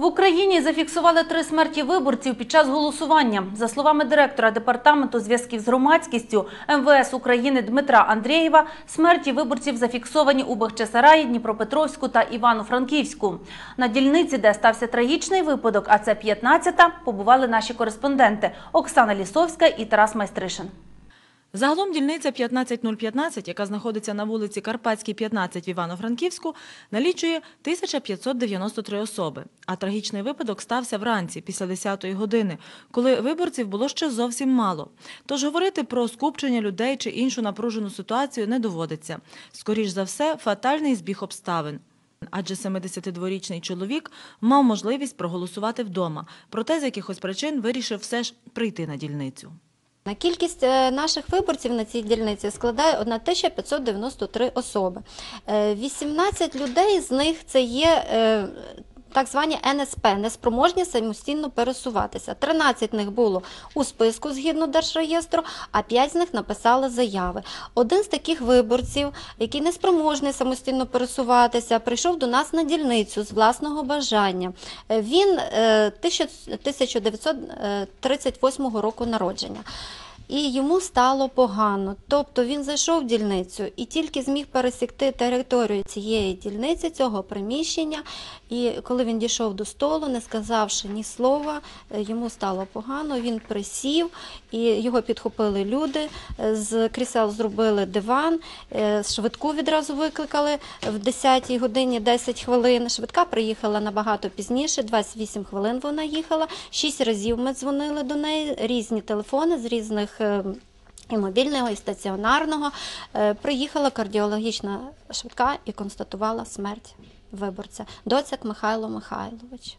В Україні зафіксували три смерті виборців під час голосування. За словами директора департаменту зв'язків з громадськістю МВС України Дмитра Андрієва, смерті виборців зафіксовані у Бахчисараї, Дніпропетровську та Івано-Франківську. На дільниці, де стався трагічний випадок, а це 15-та, побували наші кореспонденти Оксана Лісовська і Тарас Майстришин. Загалом дільниця 15015, яка знаходиться на вулиці Карпатській, 15 в Івано-Франківську, налічує 1593 особи. А трагічний випадок стався вранці, після 10-ї години, коли виборців було ще зовсім мало. Тож говорити про скупчення людей чи іншу напружену ситуацію не доводиться. Скоріш за все, фатальний збіг обставин. Адже 72-річний чоловік мав можливість проголосувати вдома, проте з якихось причин вирішив все ж прийти на дільницю. На Кількість е, наших виборців на цій дільниці складає 1593 особи. Е, 18 людей з них це є е, так звані НСП, неспроможні самостійно пересуватися. 13 з них було у списку згідно держреєстру, а 5 з них написали заяви. Один з таких виборців, який неспроможний самостійно пересуватися, прийшов до нас на дільницю з власного бажання. Е, Він е, 1938 року народження. І йому стало погано. Тобто він зайшов в дільницю і тільки зміг пересікти територію цієї дільниці, цього приміщення. І коли він дійшов до столу, не сказавши ні слова, е, йому стало погано. Він присів, і його підхопили люди. е, З крісел зробили диван, е, швидку відразу викликали в 10 годині 10 хвилин. Швидка приїхала набагато пізніше, 28 хвилин вона їхала. Шість разів ми дзвонили до неї, різні телефони з різних. Е, І мобільного, і стаціонарного Е, приїхала кардіологічна швидка і констатувала смерть виборця. Доцяк Михайло Михайлович.